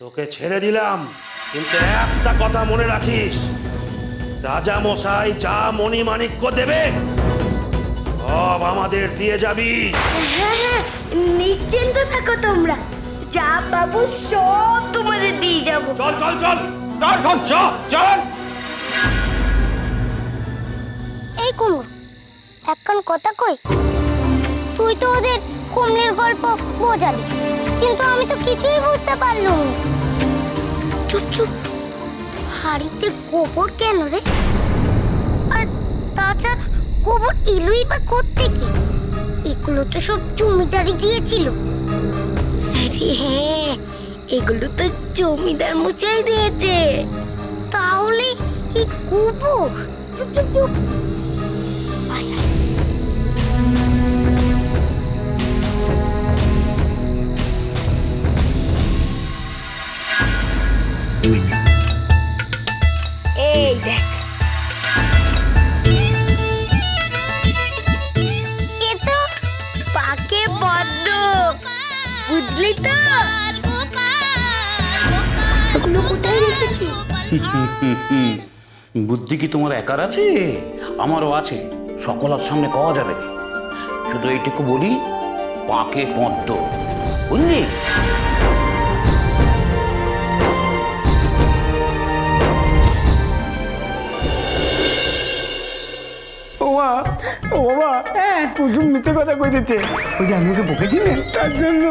তোকে ছেড়ে দিলাম কিন্তু একটা কথা মনে রাখিস। রাজা মশাই যা মণিমাণিক্য দেবে সব আমাদের দিয়ে যাবি। হ্যাঁ হ্যাঁ নিশ্চিন্ত থাকো তোমরা। যা পাবো সব তোমাদের দিয়ে যাব। চল চল চল চল চল চল চল। এই কুমুর একখান কথা কই? তুই তো ওদের কুমড়ের গল্প বোঝালি। কিন্তু আমি তো কিছুই বুঝতে পারলুম চুপ চুপ। হাড়িতে গোবর কেন রে? আর তাছাড়া গোবর এলোই বা কোত্থেকে এগুলো তো সব জমিদারি দিয়েছিল। আরে হ্যাঁ এগুলো তো জমিদার মশাই দিয়েছে। তাহলে এই গোবর বুদ্ধি কি তোমার একার আছে? আমারও আছে। সকলের সামনে পাওয়া যাবে। শুধু এইটুকু বলি, পাকে পদ্ম। বুঝলি? ও বাবা কুসুম মিথ্যে কথা কই দিচ্ছে? ওই যে আমি ওকে তার জন্য।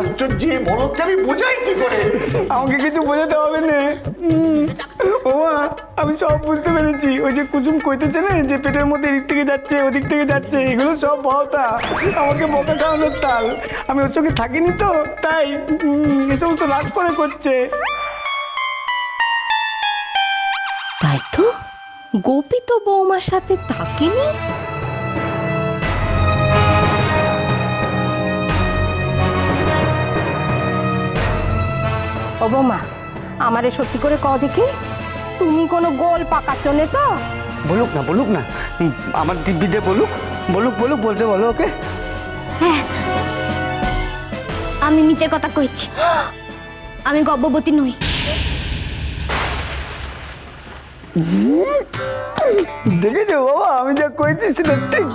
আশ্চর্য বলতে আমি বোঝাই কি করে? আমাকে কিছু বোঝাতে হবে না। মা আমি সব বুঝতে পেরেছি। ওই যে কুসুম কইতেছে না যে পেটের মধ্যে এদিক থেকে যাচ্ছে ওদিক থেকে যাচ্ছে এগুলো সব ভাওতা আমাকে বকা খাওয়ানোর তাল। আমি ওর সঙ্গে থাকিনি তো তাই এ সমস্ত রাগ করে করছে। গোপী তো বৌমার সাথে থাকেনি ও বৌমা আমারে সত্যি করে কও দেখি তুমি কোনো গোল পাকাচ্ছ নে তো? বলুক না বলুক না। উম, আমার দিব্যিতে বলুক বলুক বলুক বলতে বলো ওকে। আমি নিচে কথা কইছি। আমি গর্ভবতী নই। দেখেছ বাবা? আমি যা কইছি সেটা ঠিক।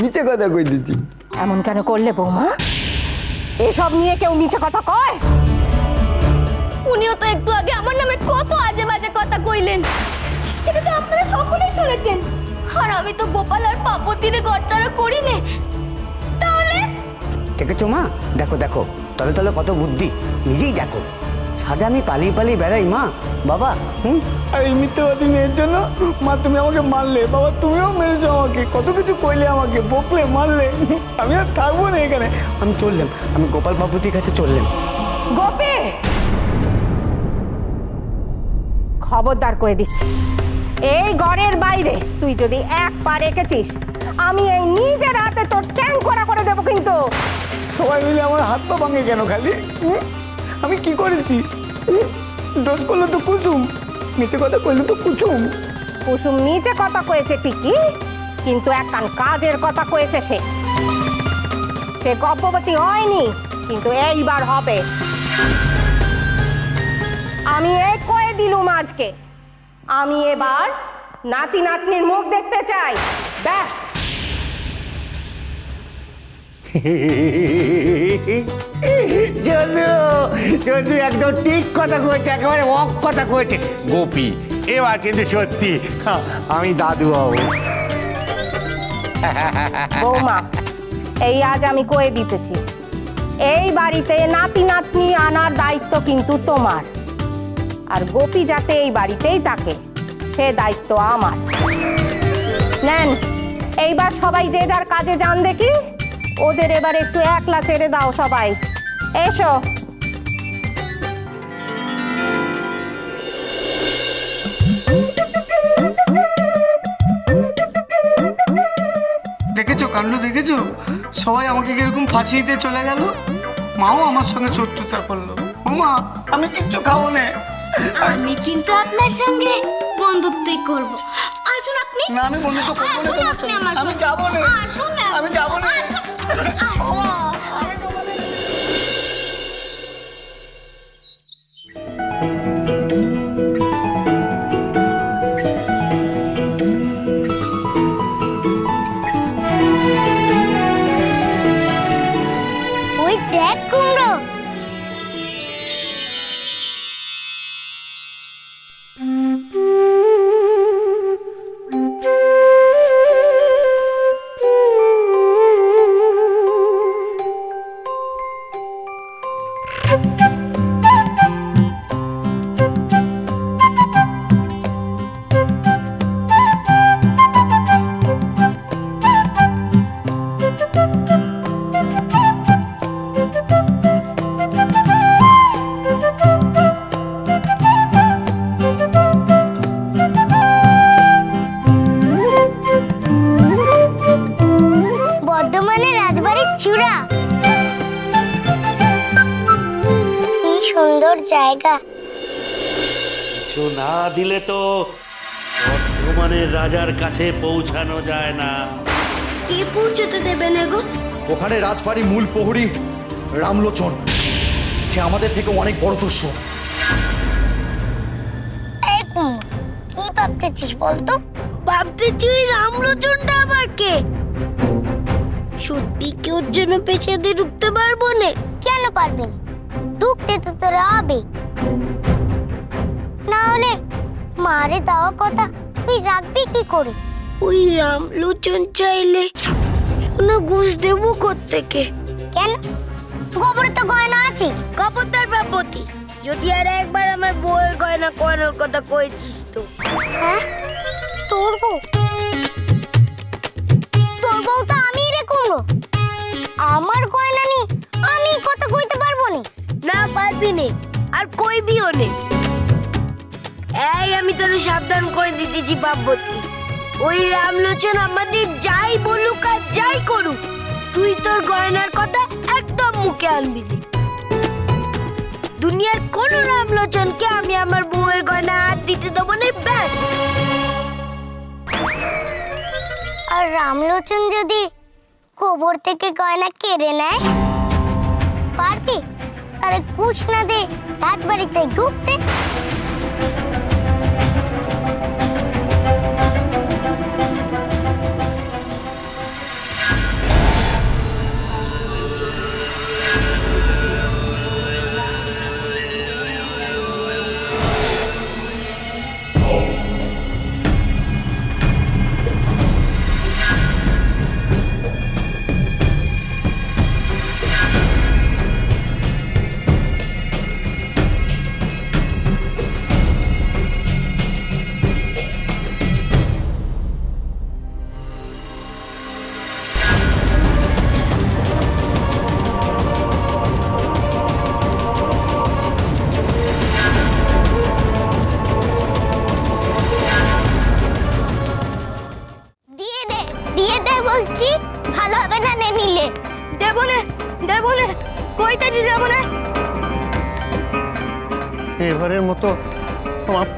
নিচে কথা কই দিচ্ছি এমন কেন করলে বৌমা? এসব নিয়ে কেউ মিছে কথা কয়? উনিও তো একটু আগে আমার নামে কত আজে বাজে কথা কইলেন। সেটা তো আপনারা সকলেই শুনেছেন। আর আমি তো গোপাল আর পাপতিরে গড়চারা করি নে তাহলে? দেখেছ মা? দেখো দেখো। তলে তলে কত বুদ্ধি। নিজেই দেখো। সাদা আমি পালিয়ে পালিয়ে বেড়াই মা। বাবা হুম? আর এই মিথ্যেবাদী মেয়ের জন্য মা তুমি আমাকে মারলে। বাবা তুমিও মেরেছো আমাকে। কত কিছু কইলে আমাকে বকলে মারলে। আমি আর থাকব না এখানে। আমি চললাম। আমি গোপাল বাবুতির কাছে চললাম। গোপী! খবরদার করে দিচ্ছি। এই ঘরের বাইরে তুই যদি এক পা রেখেছিস আমি এই নিজের হাতে তোর ট্যাং করা করে দেবো কিন্তু। সবাই মিলে আমার হাত পা ভাঙে কেন খালি? হুম? আমি কি করেছি? দোষ করল তো কুসুম। নিচে কথা কইলো তো কুসুম। কুসুম নিচে কথা কয়েছে ঠিকই কিন্তু একখান কাজের কথা কয়েছে সে। সে গর্ভবতী হয়নি কিন্তু এইবার হবে। আমি এই কয়ে দিলুম আজকে। আমি এবার নাতি নাতনির মুখ দেখতে চাই। ব্যাস। চন্দ্র একদম ঠিক কথা কয়েছে একেবারে অক কথা কয়েছে গোপী, এবার কিন্তু সত্যি আমি দাদু হব। বৌমা, এই আজ আমি কয়ে দিতেছি। এই বাড়িতে নাতি নাতনি আনার দায়িত্ব কিন্তু তোমার। আর গোপী যাতে এই বাড়িতেই থাকে, সে দায়িত্ব আমার। নেন, এইবার সবাই যে যার কাজে যান দেখি। ওদের এবার একটু একলা ছেড়ে দাও সবাই। এসো। কাণ্ড দেখেছ? সবাই আমাকে কীরকম ফাঁসি দিয়ে চলে গেল? মাও আমার সঙ্গে শত্রুতা করল। ও মা আমি কিচ্ছু খাব না। আমি কিন্তু আপনার সঙ্গে বন্ধুত্বই করব। আসুন আপনি। না আমি বন্ধুত্ব করব না আমি যাব না। আসুন না। আমি যাব না। আসুন। জায়গা। কিছু না দিলে তো বর্ধমানের রাজার কাছে পৌঁছানো যায় না। কি পৌঁছতে দেবে না গো? ওখানে রাজবাড়ি মূল প্রহরী রামলোচন। সে আমাদের থেকে অনেক বড় দস্যু কি ভাবতেছিস বলতো? ভাবতেছি ওই রামলোচনটা আবার কে? সত্যি কি ওর জন্য পেছাতে ঢুকতে পারব না? কেন পারবে না? ঢুকতে তো তোরা হবে না হলে মারে দেওয়া কথা তুই রাখবি কি করে? ওই রামলোচন চাইলে শোনা ঘুষ দেবো থেকে কেন? গোবরে তো গয়না আছে কপতার বাপতি যদি আর একবার আমার বউয়ের গয়না করানোর কথা কয়েছিস তো। হ্যাঁ? কইবিও নে? এই, আমি সাবধান করে দিতেছি ওই রামলোচন আমাদের যাই বলুক আর যাই করুক, তুই তোর গয়নার কথা একদম মুখে আনবি দুনিয়ার কোন রামলোচনকে আমি আমার বউয়ের গয়না হাত দিতে দেবো না, ব্যাস। আর রামলোচন যদি কবর থেকে গয়না কেড়ে নেয়? পারবি? তারে কুছ না দে। রাজবাড়িতে ঢুকতে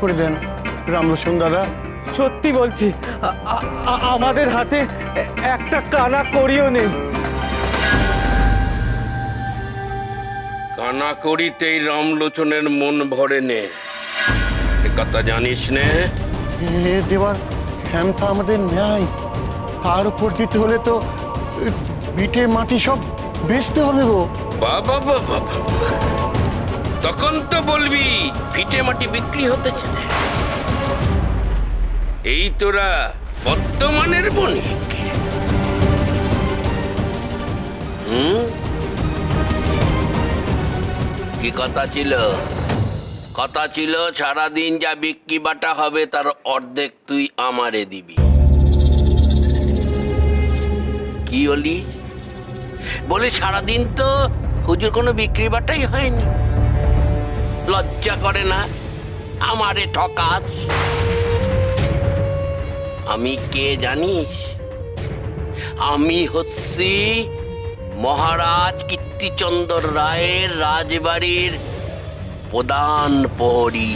করে দেন রামলোচন দাদা সত্যি বলছি আমাদের হাতে একটা কানা করিও নেই কানা করিতেই রামলোচনের মন ভরে নে। এ কথা জানিস নে? এ দেবার ক্ষমতা আমাদের ন্যায় তার উপর দিতে হলে তো ভিটে মাটি সব বেচতে হবে গো। বাবা বাবা বাবা তখন তো বলবি ভিটে মাটি বিক্রি হতেছে এই তোরা বর্তমানের বণিক। হুম? কি কথা ছিল? কথা ছিল, সারাদিন যা বিক্রি বাটা হবে, তার অর্ধেক তুই আমারে দিবি। কি হলি? বলি সারাদিন তো হুজুর কোনো বিক্রি বাটাই হয়নি। লজ্জা করে না? আমারে ঠকাস। আমি কে জানিস? আমি হচ্ছি মহারাজ কীর্তিচন্দ্র রায়ের রাজবাড়ির প্রধান প্রহরী।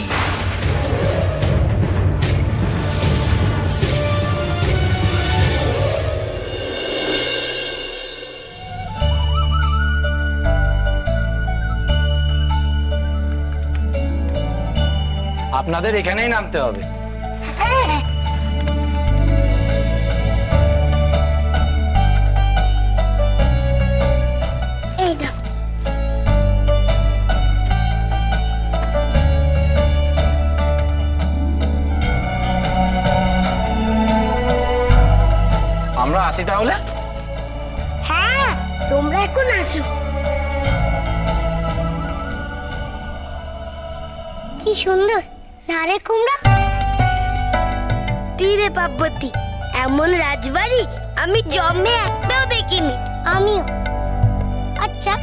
আপনাদের এখানেই নামতে হবে। আমরা আসি তাহলে? হ্যাঁ তোমরা এখন আসো। কি সুন্দর। নারে কুমড়া। তীরে পার্বতী এমন রাজবাড়ি আমি জন্মে একটাও দেখিনি। আমিও। আচ্ছা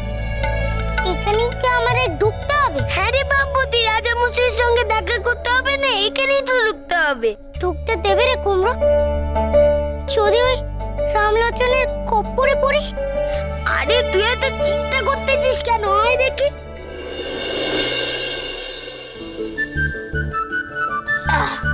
এখানে কি আমাদের ঢুকতে হবে? হ্যাঁ রে পার্বতী রাজামশাইয়ের সঙ্গে দেখা করতে হবে না এখানেই তো ঢুকতে হবে। ঢুকতে দেবে রে কুমড়ো। যদি ওই রামলোচনের কপ্পরে পড়িস আরে তুই এত চিন্তা করতেছিস কেন? আয় দেখি। 啊。